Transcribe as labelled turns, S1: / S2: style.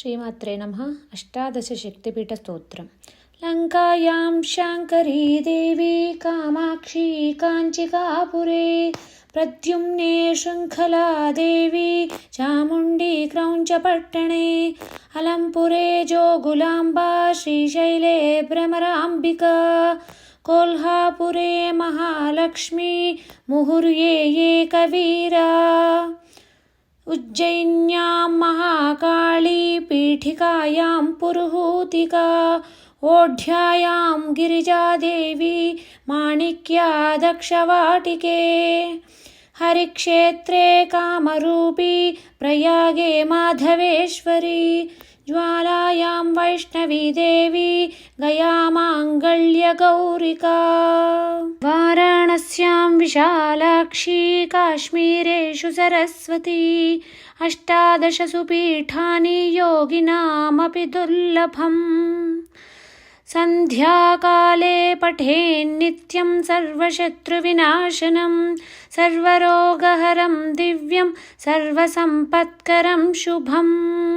S1: श्रीमात्रे नमः अष्टादशशक्तिपीठस्तोत्रम् लङ्कायां शाङ्करी देवी कामाक्षी काञ्चिकापुरे प्रद्युम्ने शृङ्खला देवी चामुण्डी क्रौञ्चपट्टणे अलम्पुरे जोगुलाम्बा श्रीशैले भ्रमराम्बिका कोल्हापुरे महालक्ष्मी मुहुर्ये एकवीरा उज्जयिन्यां महाकाली पीठिकायां पुरुहूतिका, ओढ्यायां गिरिजादेवी, माणिक्या दक्षवाटिके। हरिक्षेत्रे कामरूपी, प्रयागे माधवेश्वरी, ज्वालायां वैष्णवी देवी गया माङ्गल्यगौरिका वाराणस्यां विशालाक्षी काश्मीरेषु सरस्वती। अष्टादशसु पीठानि योगिनामपि दुर्लभम्। सन्ध्याकाले पठेन्नित्यं सर्वशत्रुविनाशनं, सर्वरोगहरं दिव्यं, सर्वसम्पत्करं शुभम्।